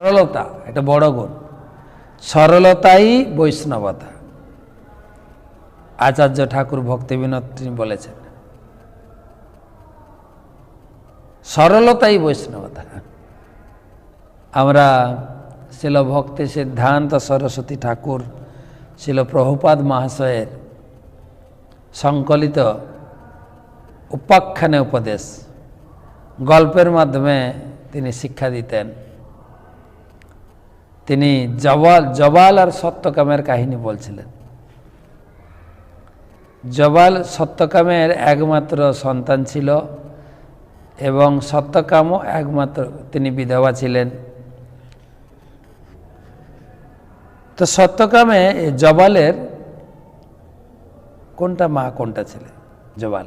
সরলতা, এটা বড় গুণ। সরলতাই বৈষ্ণবতা। আচার্য ঠাকুর ভক্তি বিনোদ তিনি বলেছেন, সরলতাই বৈষ্ণবতা। আমরা শিল ভক্তি সিদ্ধান্ত সরস্বতী ঠাকুর শিল প্রভুপাদ মহাশয়ের সংকলিত উপাখ্যানে উপদেশ, গল্পের মাধ্যমে তিনি শিক্ষা দিতেন। তিনি জবাল জবাল আর সত্যকামের কাহিনী বলছিলেন। জবাল সত্যকামের একমাত্র সন্তান ছিল এবং সত্যকামও একমাত্র তিনি বিধবা ছিলেন। তো সত্যকামে জবালের কোনটা মা, কোনটা ছেলে? জবাল।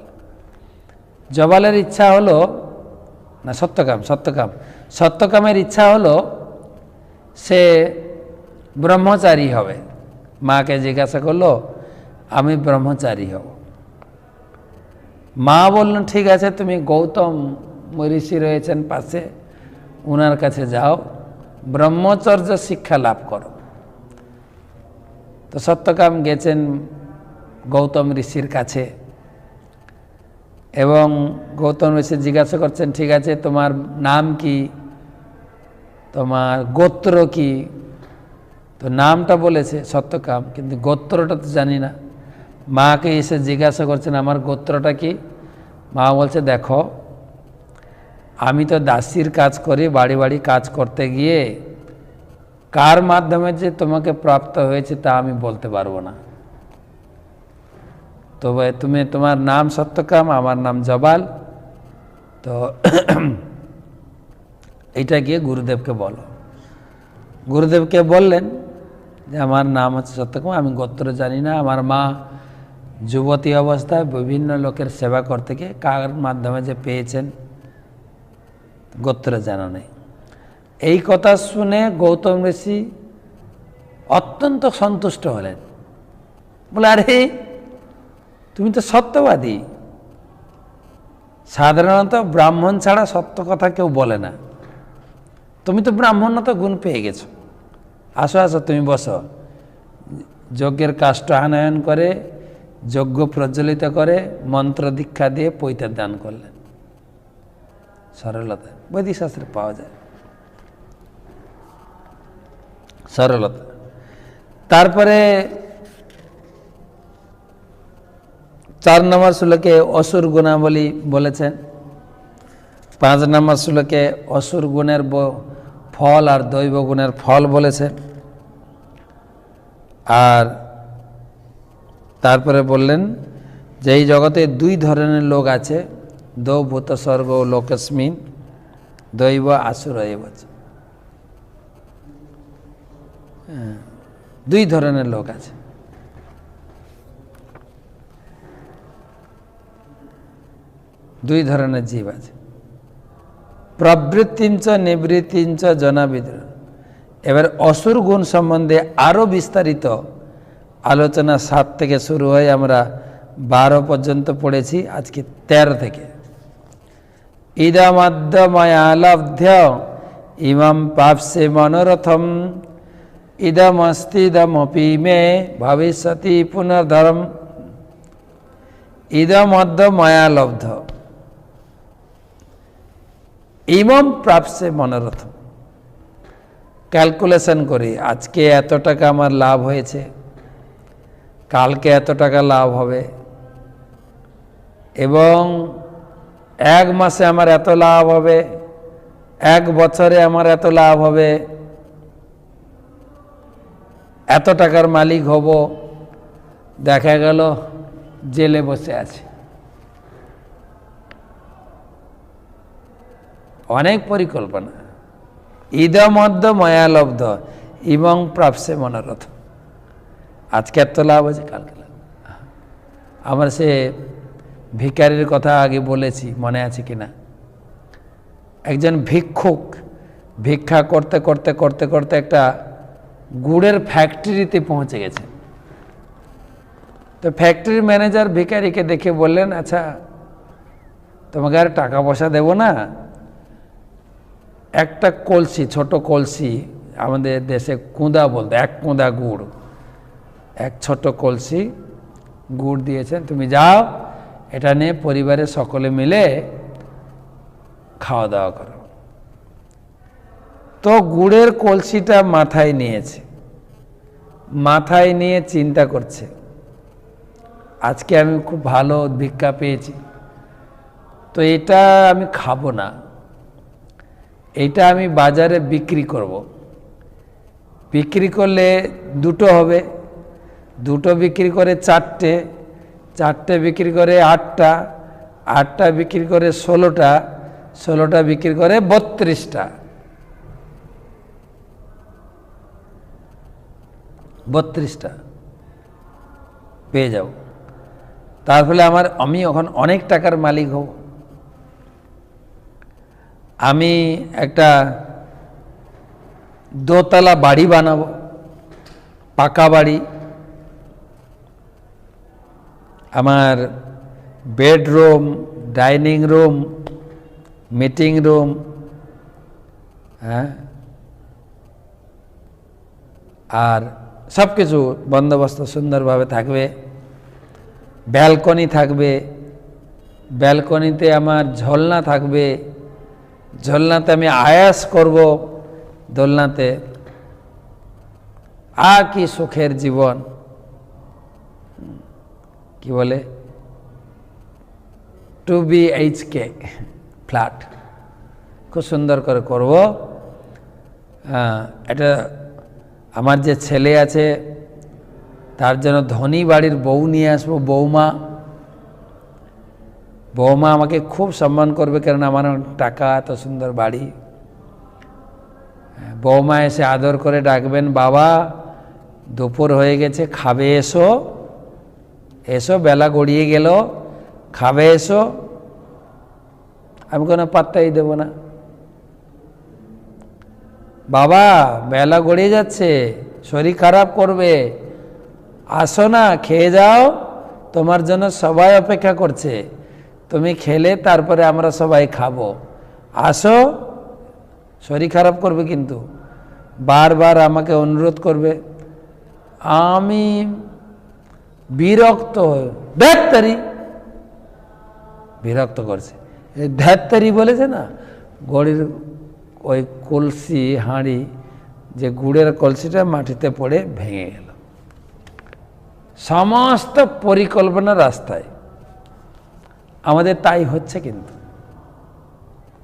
জবালের ইচ্ছা হলো, না, সত্যকাম সত্যকাম। সত্যকামের ইচ্ছা হলো সে ব্রহ্মচারী হবে। মাকে জিজ্ঞাসা করল, আমি ব্রহ্মচারী হব। মা বললেন, ঠিক আছে, তুমি গৌতম ঋষি রয়েছেন পাশে ওনার কাছে যাও, ব্রহ্মচর্য শিক্ষা লাভ করো। তো সত্যকাম গেছেন গৌতম ঋষির কাছে এবং গৌতম ঋষি জিজ্ঞাসা করছেন, ঠিক আছে, তোমার নাম কি? তোমার গোত্র কি? তো নামটা বলেছে সত্যকাম, কিন্তু গোত্রটা তো জানি না। মাকে এসে জিজ্ঞাসা করছেন, আমার গোত্রটা কি? মা বলছে, দেখো, আমি তো দাসির কাজ করি, বাড়ি বাড়ি কাজ করতে গিয়ে কার মাধ্যমে যে তোমাকে প্রাপ্ত হয়েছে তা আমি বলতে পারব না। তবে তুমি তোমার নাম সত্যকাম, আমার নাম জবাল। তো এইটা গিয়ে গুরুদেবকে বলো। গুরুদেবকে বললেন যে, আমার নাম হচ্ছে সত্যকাম আমি গোত্র জানি না। আমার মা যুবতী অবস্থায় বিভিন্ন লোকের সেবা করতে গিয়ে কার মাধ্যমে যে পেয়েছেন গোত্র জানা নেই। এই কথা শুনে গৌতম ঋষি অত্যন্ত সন্তুষ্ট হলেন। বলে, আরে, তুমি তো সত্যবাদী। সাধারণত ব্রাহ্মণ ছাড়া সত্য কথা কেউ বলে না। তুমি তো ব্রাহ্মণত গুণ পেয়ে গেছো। আসো আসো, তুমি বসো। যজ্ঞের কাষ্ট আনয়ন করে, যজ্ঞ প্রজ্বলিত করে, মন্ত্র দীক্ষা দিয়ে পৈতার দান করলেন। সরলতা বৈদিক শাস্ত্রে পাওয়া যায়। সরলতা। তারপরে চার নম্বর শ্লোকে অসুর গুণাবলী বলেছেন। পাঁচ নম্বর শ্লোকে অসুর গুণের ফল আর দৈব গুণের ফল বলেছেন আর তারপরে বললেন যে এই জগতে দুই ধরনের লোক আছে, দৌ ভূত স্বর্গ ও লোকস্মিন, দৈব আসুর দুই ধরনের লোক আছে। দুই ধরনের জীব আছে। প্রবৃত্তিঞ্চ, নিবৃত্তিঞ্চ, জনাবিদ। এবার অসুর গুণ সম্বন্ধে আরও বিস্তারিত আলোচনা সাত থেকে শুরু হয়ে আমরা বারো পর্যন্ত পড়েছি, আজকে তেরো থেকে। ইদমাদ্য মায়ালব্ধ ইমাম পাপসে মনোরথম, ইদমস্তিদমপি মে ভবিষ্যতি পুনর্ধরম। ইদমদ্য মায়ালব্ধ ইমম প্রাপসে মনোরথ ক্যালকুলেশন করি, আজকে এত টাকা আমার লাভ হয়েছে, কালকে এত টাকা লাভ হবে, এবং এক মাসে আমার এত লাভ হবে, এক বছরে আমার এত লাভ হবে, এত টাকার মালিক হব, দেখা গেল জেলে বসে আছে। অনেক পরিকল্পনা। ইদমধ্য মায়ালব্ধ এবং প্রাপসে মনোরথ। আজকে এত লাভ আছে কালকে আমার সে ভিকারির কথা আগে বলেছি, মনে আছে কি না একজন ভিক্ষুক ভিক্ষা করতে করতে করতে করতে একটা গুড়ের ফ্যাক্টরিতে পৌঁছে গেছে। তো ফ্যাক্টরির ম্যানেজার ভিকারিকে দেখে বললেন আচ্ছা তোমাকে আর টাকা পয়সা দেবো না একটা কলসি, ছোট কলসি আমাদের দেশে কুঁদা বলতে, এক কুঁদা গুড়। এক ছোট কলসি গুড় দিয়েছেন, তুমি যাও, এটা নিয়ে পরিবারের সকলে মিলে খাওয়া দাওয়া করো। তো গুড়ের কলসিটা মাথায় নিয়েছে। মাথায় নিয়ে চিন্তা করছে। আজকে আমি খুব ভালো ভিক্ষা পেয়েছি। তো এটা আমি খাব না। এটা আমি বাজারে বিক্রি করব। বিক্রি করলে দুটো হবে। দুটো বিক্রি করে চারটে চারটে বিক্রি করে আটটা আটটা বিক্রি করে ষোলোটা ষোলোটা বিক্রি করে বত্রিশটা। বত্রিশটা পেয়ে যাও তার ফলে আমার, আমি এখন অনেক টাকার মালিক হব। আমি একটা দোতলা বাড়ি বানাবো, পাকা বাড়ি। আমার bedroom, dining room, meeting room হ্যাঁ আর সব কিছু বন্দোবস্ত সুন্দরভাবে থাকবে। ব্যালকনি থাকবে। ব্যালকনিতে আমার ঝলনা থাকবে। ঝলনাতে আমি আয়াস করব দোলনাতে আ কি সুখের জীবন। কি বলে? Two B H K flat. খুব সুন্দর করে করব। হ্যাঁ, এটা আমার যে ছেলে আছে তার জন্য ধনী বাড়ির বউ নিয়ে আসব বৌমা বৌমা আমাকে খুব সম্মান করবে কারণ আমার টাকা এত সুন্দর বাড়ি। হ্যাঁ, বৌমা এসে আদর করে ডাকবেন বাবা দুপুর হয়ে গেছে খাবে এসো। এসো বেলা গড়িয়ে গেল খাবে এসো। আমি কোনো পাত্তাই দেব না। বাবা বেলা গড়িয়ে যাচ্ছে শরীর খারাপ করবে। আসো না খেয়ে যাও তোমার জন্য সবাই অপেক্ষা করছে। তুমি খেলে তারপরে আমরা সবাই খাব। আসো, শরীর খারাপ করবে কিন্তু। বারবার আমাকে অনুরোধ করবে, আমি বিরক্ত ধ্যাত্তারি! বিরক্ত করছে। এই ধ্যাত্তারি বলেছে না, গড়ির ওই কলসি, হাঁড়ি, যে গুড়ের কলসিটা মাটিতে পড়ে ভেঙে গেল। সমস্ত পরিকল্পনা রাস্তায়। আমাদের তাই হচ্ছে কিন্তু।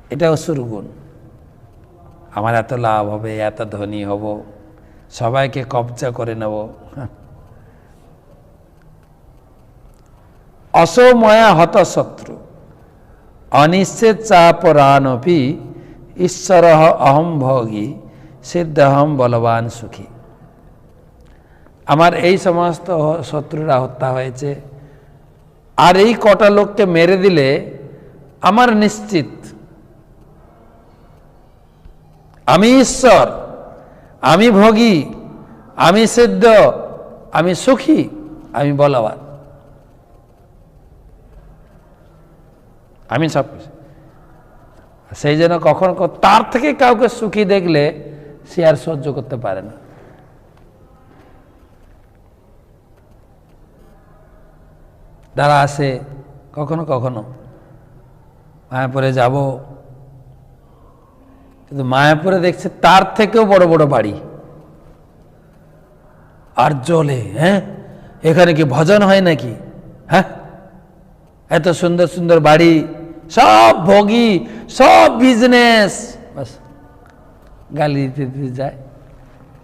এটা অসুর গুণ। আমার এত লাভ হবে, এত ধনী হব, সবাইকে কবজা করে নেব। অসময়া হত শত্রু অনিশ্চিত চাপরানপি ঈশ্বর অহম ভোগী, সিদ্ধহম বলবান সুখী। আমার এই সমস্ত শত্রুরা হত্যা হয়েছে। আর এই কটা লোককে মেরে দিলে আমার নিশ্চিত, আমি ঈশ্বর, আমি ভোগী, আমি সিদ্ধ, আমি সুখী, আমি বলবান। আমি সব কিছু। সেই জন্য কখনো তার থেকে কাউকে সুখী দেখলে সে আর সহ্য করতে পারে না। তারা আসে, কখনো কখনো। মায়াপুরে যাব। কিন্তু মায়াপুরে দেখছে তার থেকেও বড় বড় বাড়ি। আর জলে হ্যাঁ? এখানে কি ভজন হয় নাকি? হ্যাঁ? এত সুন্দর সুন্দর বাড়ি। সব ভোগী, সব বিজনেস বাস গালি দিতে দিতে যায়।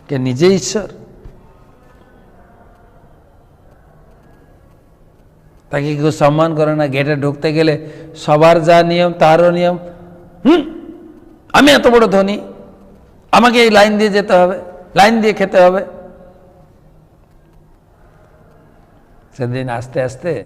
কে নিজে ঈশ্বর। তাকে কেউ সম্মান করে না গেটে ঢুকতে গেলে সবার যা নিয়ম তারও নিয়ম। হুম? আমি এত বড় ধনী, আমাকে এই লাইন দিয়ে যেতে হবে, লাইন দিয়ে খেতে হবে। সেদিন আস্তে আস্তে